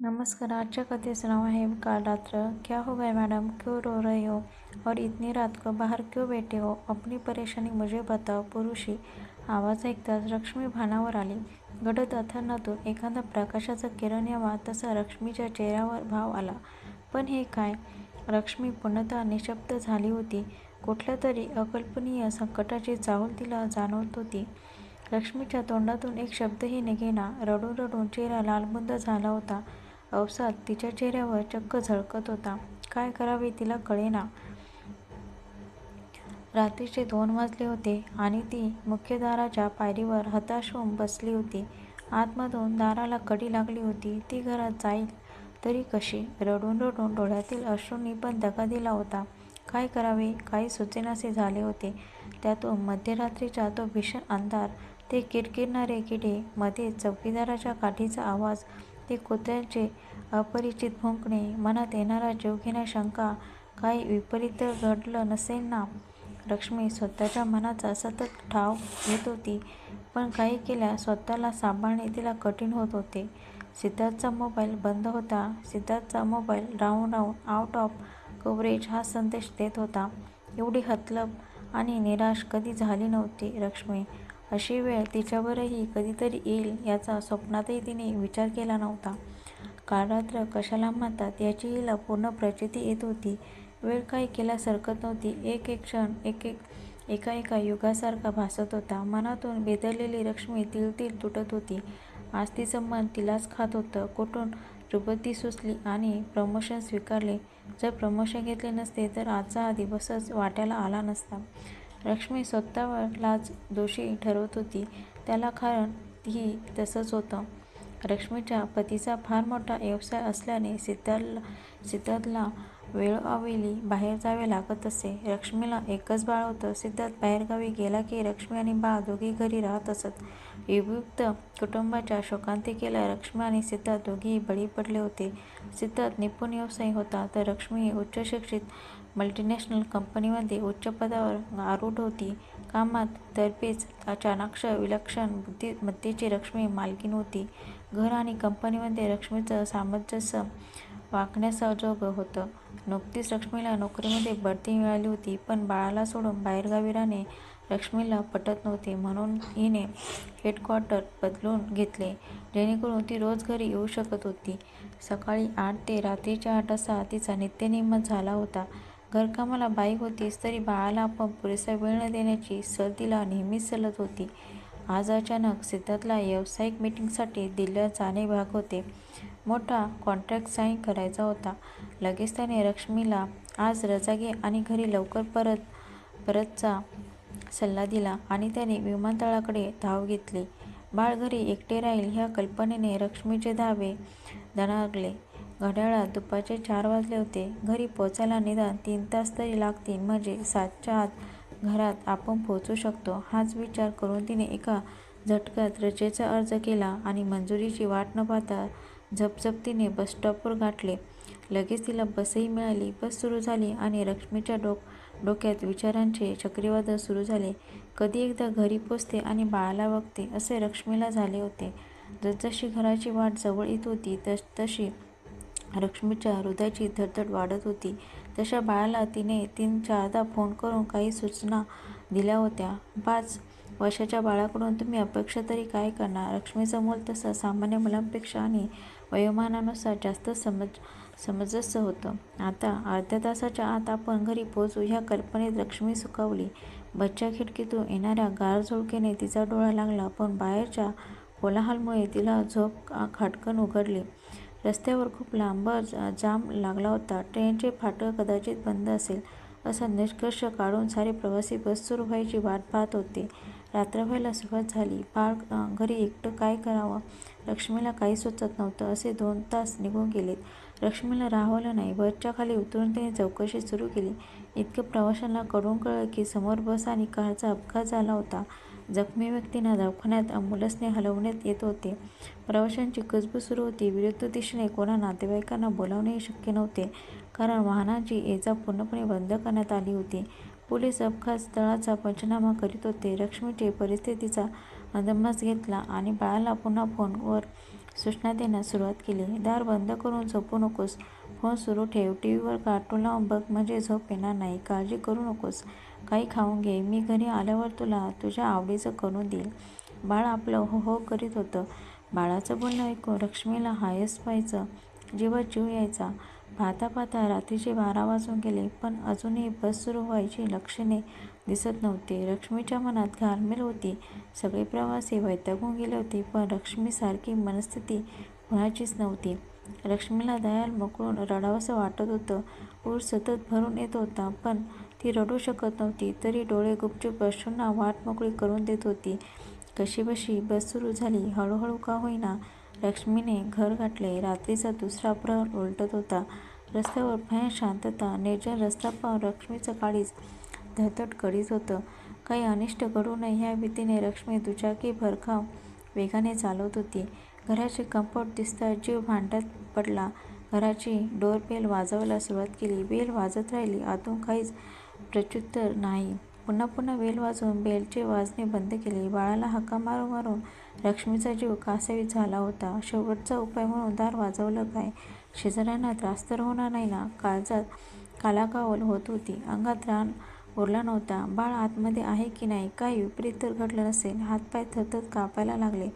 नमस्कार आजच्या कथेचं नाव आहे काल रात्र. क्या हो गए मैडम? क्यों रो रहे हो? और इतनी रात को बाहर क्यों बैठे हो? अपनी परेशानी मुझे बताओ पुरुषी. आवाज ऐकताच लक्ष्मी भानावर आली. गडद अथर्णातून एखादा प्रकाशाचा किरण यावा तसा लक्ष्मीच्या चेहऱ्यावर भाव आला. पण हे काय? लक्ष्मी पूर्णतः निशब्द झाली होती. कुठल्या तरी अकल्पनीय संकटाची चाहूल तिला जाणवत होती. लक्ष्मीच्या तोंडातून एक शब्दही निघेना. रडून रडून चेहरा लालबुंद झाला होता. अवसाद तिच्या चेहऱ्यावर चक्क झळकत होता. काय करावे तिला कळेना. रात्रीचे दोन वाजले होते आणि ती मुख्य दाराच्या पायरीवर हताश होऊन बसली होती. आतमधून दाराला कडी लागली होती. ती घरात जाईल तरी कशी? रडून रडून डोळ्यातील अश्रूंनी पण दगा दिला होता. काय करावे? काही सुचेनासे झाले होते. त्यातून मध्यरात्रीचा तो भीषण अंधार ते किरकिरणारे किडे मध्ये चौकीदाराच्या काठीचा आवाज ते कुत्र्याचे अपरिचित भुंकणे मनात येणारा जीवघेण्या शंका काही विपरीत घडलं नसेल ना? लक्ष्मी स्वतःच्या मनाचा सतत ठाव घेत होती पण काही केल्या स्वतःला सांभाळणे तिला कठीण होत होते. सिद्धार्थचा मोबाईल बंद होता. सिद्धार्थचा मोबाईल राहून राहून आउट ऑफ कव्हरेज हा संदेश देत होता. एवढी हतलब आणि निराश कधी झाली नव्हती लक्ष्मी. अशी वेळ तिच्यावरही कधीतरी येईल याचा स्वप्नातही तिने विचार केला नव्हता. काळरात्र कशाला म्हणतात याची हिला पूर्ण प्रचिती येत होती. वेळ काही केल्यास हरकत नव्हती. एक एक क्षण एक एक एका एका युगासारखा भासत होता. मनातून बेदरलेली रक्ष्मी तिळतील तुटत होती. आज तिचं मन तिलाच खात होतं. कुठून? रुबती सुचली आणि प्रमोशन स्वीकारले. जर प्रमोशन घेतले नसते तर आजचा हा दिवसच वाट्याला आला नसता. लक्ष्मी स्वतःवर दोषी ठरवत होती. त्याला कारण ही तसंच होतं. लक्ष्मीच्या पतीचा फार मोठा व्यवसाय असल्याने सिद्धार्थला सिद्धार्थला वेळोवेळी बाहेर जावे लागत असे. लक्ष्मीला एकच बाळ होतं. सिद्धार्थ बाहेरगावी गेला की लक्ष्मी आणि बाळ दोघी घरी राहत असत. विभुक्त कुटुंबाच्या शोकांतिकेला लक्ष्मी आणि सिद्धार्थ दोघेही बळी पडले होते. सिद्धार्थ निपुण व्यवसायी होता तर लक्ष्मी ही उच्चशिक्षित मल्टीनॅशनल कंपनीमध्ये उच्च पदावर आरूढ होती. कामात तरबेज अचानाक्ष विलक्षण बुद्धिमत्तेची लक्ष्मी मालकीण होती. घर आणि कंपनीमध्ये लक्ष्मीचं सामंजस्य वागण्याजोगं होतं. नुकतीच लक्ष्मीला नोकरीमध्ये बढती मिळाली होती पण बाळाला सोडून बाहेरगावी राहणे लक्ष्मीला पटत नव्हते. म्हणून हिने हेडक्वार्टर बदलून घेतले. जेणेकरून ती रोज घरी येऊ शकत होती. सकाळी आठ ते रात्रीच्या आठ असा तिचा नित्यनियम झाला होता. घरकामाला बाई होतीच तरी बाळाला आपण पुरेसा वेळ न देण्याची सल तिला नेहमीच चलत होती. आज अचानक सिद्धार्थला व्यावसायिक मीटिंगसाठी दिल्लीत जाणे भाग होते. मोठा कॉन्ट्रॅक्ट साईन करायचा होता. लगेच त्याने लक्ष्मीला आज रजा घे आणि घरी लवकर परत परतचा सल्ला दिला आणि त्याने विमानतळाकडे धाव घेतली. बाळ घरी एकटे राहील ह्या कल्पनेने रक्ष्मीचे धावे दणागले घड्याळात दुपारचे चार वाजले होते. घरी पोचायला निदान तीन तास तरी लागतील. म्हणजे सातच्या आत घरात आपण पोहोचू शकतो. हाच विचार करून तिने एका झटक्यात रजेचा अर्ज केला आणि मंजुरीची वाट न पाहता झपझपतीने बसस्टॉपवर गाठले. लगेच तिला बसही मिळाली. बस सुरू झाली आणि रक्ष्मीच्या डोक डोक्यात विचारांचे चक्रीवादळ सुरू झाले. कधी एकदा घरी पोचते आणि बाळाला बघते असे रक्ष्मीला झाले होते. जसजशी घराची वाट जवळ येत होती तस तशी रक्ष्मीच्या हृदयाची धडधड वाढत होती. तशा बाळाला तिने तीन चारदा फोन करून काही सूचना दिल्या होत्या. पाच वर्षाच्या बाळाकडून तुम्ही अपेक्षा तरी काय करणार? लक्ष्मीचं मूल तसं सामान्य मुलांपेक्षा आणि वयोमानानुसार जास्त समज समंजस्य होतं. आता अर्ध्या तासाच्या आत आपण घरी पोचू ह्या कल्पनेत लक्ष्मी सुखावली. बच्चा खिडकीतून येणाऱ्या गार झुळकेने तिचा डोळा लागला पण बाहेरच्या कोलाहलमुळे तिला झोप खाटकन उघडली. रस्त्यावर खूप लांब जाम लागला होता. ट्रेनचे फाटक कदाचित बंद असेल असा निष्कर्ष काढून सारे प्रवासी बस सुरू व्हायची वाट पाहत होते. रात्र व्हायला सुरुवात झाली. बाळ घरी एकटं काय करावं? लक्ष्मीला काही सुचत नव्हतं. असे दोन तास निघून गेलेत लक्ष्मीला राहवलं नाही. बसच्या खाली उतरून तिने चौकशी सुरू केली. इतकं प्रवाशांना कळून कळलं की समोर बस आणि कारचा अपघात झाला होता. जखमी व्यक्तींना दवाखान्यात अंबुलन्सने हलवण्यात येत होते. प्रवाशांची कुजबूज सुरू होती. विरुद्ध दिशेने कोणा नातेवाईकांना बोलावणेही शक्य नव्हते. कारण वाहनांची ये जा पूर्णपणे बंद करण्यात आली होती. पोलीस अपघात स्थळाचा पंचनामा करीत होते. लक्ष्मीचे परिस्थितीचा अंदाज घेतला आणि बाळाला पुन्हा फोनवर सूचना देण्यास सुरुवात केली. दार बंद करून झोपू नकोस. फोन सुरू ठेव. टी व्हीवर कार्टून लावून बघ. म्हणजे झोप येणार नाही. काळजी करू नकोस. काही खाऊन घे. मी घरी आल्यावर तुला तुझ्या आवडीचं करून देईल. बाळ आपलं हो हो करीत होतं. बाळाचं बोलणं ऐकून लक्ष्मीला हायस व्हायचं. जीवात जीव यायचा. पाहता पाहता रात्रीचे बारा वाजून गेले पण अजूनही बस सुरू व्हायची लक्षणे दिसत नव्हती. लक्ष्मीच्या मनात घालमेल होती. सगळे प्रवासी वैतागून गेले होते पण लक्ष्मीसारखी मनस्थिती कुणाचीच नव्हती. लक्ष्मीला दयाल मोकळून रडावंसं वाटत होतं. ऊर सतत भरून येत होता पण ती रडू शकत नव्हती. तरी डोळे गुपचूप अश्रूंना वाट मोकळी करून देत होती. कशीबशी बस सुरू झाली हळूहळू का होईना लक्ष्मीने घर गाठले. रात्रीचा दुसरा प्रहर उलटत होता. रस्त्यावर भय, शांतता निर्जन रस्ता पाहून लक्ष्मीचं काळीच धडधड करीत होतं. काही अनिष्ट घडू नये ह्या भीतीने लक्ष्मी दुचाकी भरखाव वेगाने चालवत होती. घराचे कंपाऊंड दिसता जीव भांड्यात पडला. घराची डोर बेल वाजवायला सुरुवात केली. बेल वाजत राहिली. आतून काहीच प्रत्युत्तर नाही. पुन्हा पुन्हा बेल वाजवून बेलचे वाजणे बंद केले. बाळाला हक्का मारून मारून लक्ष्मीचा जीव कासावीस झाला होता. शेवटचा उपाय म्हणून दार वाजवलं काय? शेजाऱ्यांना त्रास तर होणार नाही ना? काळजात कालाकावल होत होती. अंगात रान उरला नव्हता. बाळ आतमध्ये आहे की नाही? काही विपरीत तर घडलं नसेल. हातपाय थरथर कापायला लागले.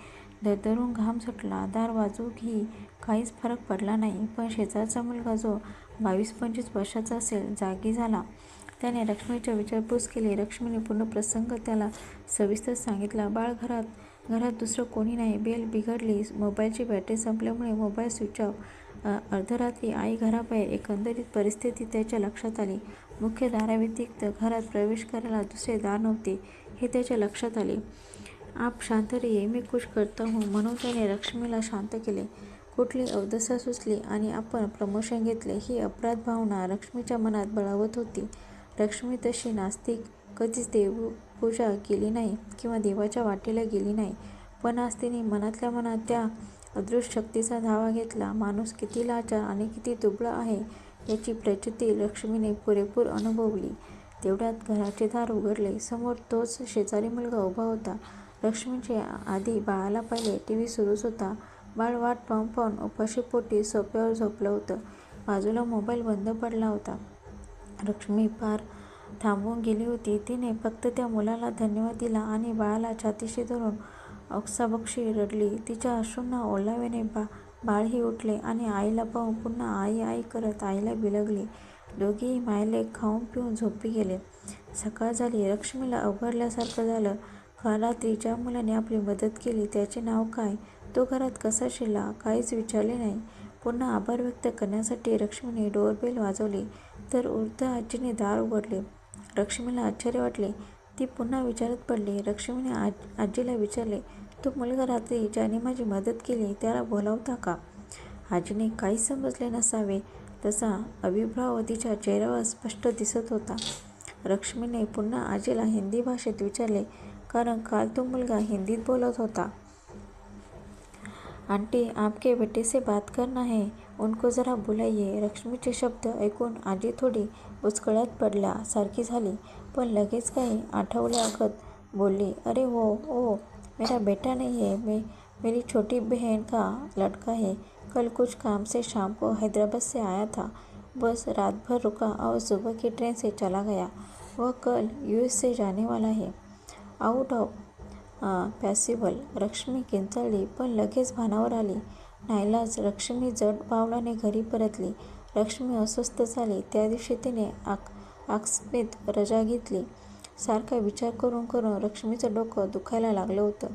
दरदरून घाम सुटला. दार वाजू घी काहीच फरक पडला नाही. पण शेजारचा मुलगा जो बावीस पंचवीस वर्षाचा असेल जागी झाला. त्याने लक्ष्मीची विचारपूस केली. लक्ष्मीने पूर्ण प्रसंग त्याला सविस्तर सांगितला. बाळ घरात घरात दुसरं कोणी नाही. बेल बिघडली. मोबाईलची बॅटरी संपल्यामुळे मोबाईल स्विच ऑफ. अर्धरात्री आई घराबाहेर एकंदरीत परिस्थिती त्याच्या लक्षात आली. मुख्य दाराव्यतिरिक्त घरात प्रवेश करायला दुसरे दार नव्हते. हे त्याच्या लक्षात आले. आप शांत रहिये मी कुछ करता हूँ म्हणून त्याने लक्ष्मीला शांत केले. कुठली अवदसा सुचली आणि आपण प्रमोशन घेतले ही अपराध भावना लक्ष्मीच्या मनात बळावत होती. लक्ष्मी तशी नास्तिक कधीच देवपूजा केली नाही किंवा देवाच्या वाटेला गेली नाही. पण आज तिने मनातल्या मनात त्या अदृश्य शक्तीचा धावा घेतला. माणूस किती लाचार आणि किती दुबळा आहे याची प्रचिती लक्ष्मीने पुरेपूर अनुभवली. तेवढ्यात घराचे दार उघडले. समोर तोच शेजारी मुलगा उभा होता. लक्ष्मीचे आधी बाळाला पाहिले. टी. व्ही. सुरूच होता. बाळ वाट पाहून पाहून उपाशीपोटी सोप्यावर झोपलं होतं. बाजूला मोबाईल बंद पडला होता. लक्ष्मी पार थांबून गेली होती. तिने फक्त त्या मुलाला धन्यवाद दिला आणि बाळाला छातीशी धरून अक्साबक्षी रडली. तिच्या अश्रूंना ओलाव्याने बा बाळही उठले आणि आईला पाहून पुन्हा आई आई करत आईला बिलगली. दोघेही मायले खाऊन पिऊन झोपी गेले. सकाळ झाली. लक्ष्मीला अवघडल्यासारखं झालं. काल रात्री ज्या मुलाने आपली मदत केली त्याचे नाव काय? तो घरात कसा शिरला? काहीच विचारले नाही. पुन्हा आभार व्यक्त करण्यासाठी लक्ष्मीने डोरबेल वाजवली. तर वृद्ध आजीने दार उघडले. लक्ष्मीला आश्चर्य वाटले. ती पुन्हा विचारत पडली. लक्ष्मीने आज आजीला विचारले तो मुलगा रात्री ज्याने माझी मदत केली त्याला बोलावता का? आजीने काहीच समजले नसावे. तसा अभिप्राव तिच्या चेहऱ्यावर स्पष्ट दिसत होता. लक्ष्मीने पुन्हा आजीला हिंदी भाषेत विचारले कारण काल तो मुलगा हिंदीत बोलत होता. आंटी आपके बेटे से बात करना है. उनको जरा बोलाइये लक्ष्मीचे शब्द ऐकून आजी थोडी उचकळ्यात पडल्या. सारखी झाली. पण लगेच काही आठवल्यागत बोलली अरे वो ओ मेरा बेटा नहीं है मैं मेरी छोटी बहन का लड़का है? कल कुछ काम से शाम को हैदराबाद से आया था. बस रात भर रुका और सुबह की ट्रेन से चला गया. वह कल यूएस से जाने वाला है. आउट ऑफ पॅसिबल लक्ष्मी किंचाळली पण लगेच भानावर आली. नाईलाज लक्ष्मी जड पावलाने घरी परतली. लक्ष्मी अस्वस्थ झाली. त्या दिवशी तिने आक आकस्मित रजा घेतली. सारखा विचार करून करून लक्ष्मीचं डोकं दुखायला लागलं होतं.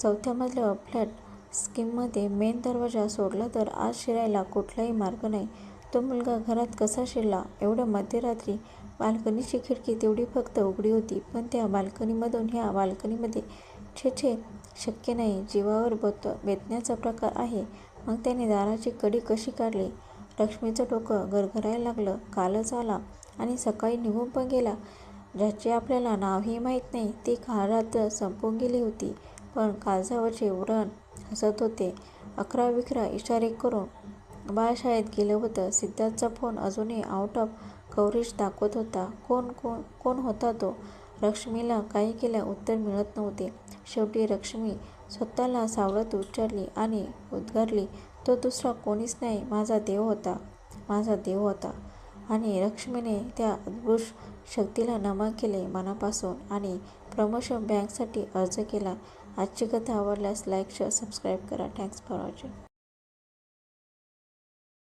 चौथ्या मजल्यावर फ्लॅट स्कीममध्ये मेन दरवाजा सोडला तर आज शिरायला कुठलाही मार्ग नाही. तो मुलगा घरात कसा शिरला? एवढ्या मध्यरात्री बाल्कनीची खिडकी तेवढी फक्त उघडी होती. पण त्या बाल्कनीमधून ह्या बाल्कनीमध्ये छे छे शक्य नाही. जीवावर बोत बेतण्याचा प्रकार आहे. मग त्याने दाराची कडी कशी काढली? लक्ष्मीचं डोकं गरगरायला लागलं. कालच आला आणि सकाळी निघून पण गेला. ज्याचे आपल्याला नावही माहीत नाही ती काळात संपून गेली होती. पण काळजावरचे उरण हसत होते. अकरा विकरा इशारे करून बाळशाळेत गेलं होतं. सिद्धार्थचा फोन अजूनही आउट ऑफ कव्हरेज दाखवत होता. कोण कोण कोण होता तो? लक्ष्मीला काही केल्या उत्तर मिळत नव्हते. शेवटी लक्ष्मी स्वतःला सावरत उच्चारली आणि उद्गारली तो दुसरा कोणीच नाही माझा देव होता माझा देव होता. आणि लक्ष्मीने त्या अद्भुत शक्तीला नमन केले मनापासून आणि प्रमोशन बँकसाठी अर्ज केला. आजची कथा आवडल्यास लाईक शेअर सबस्क्राईब करा. Thanks for watching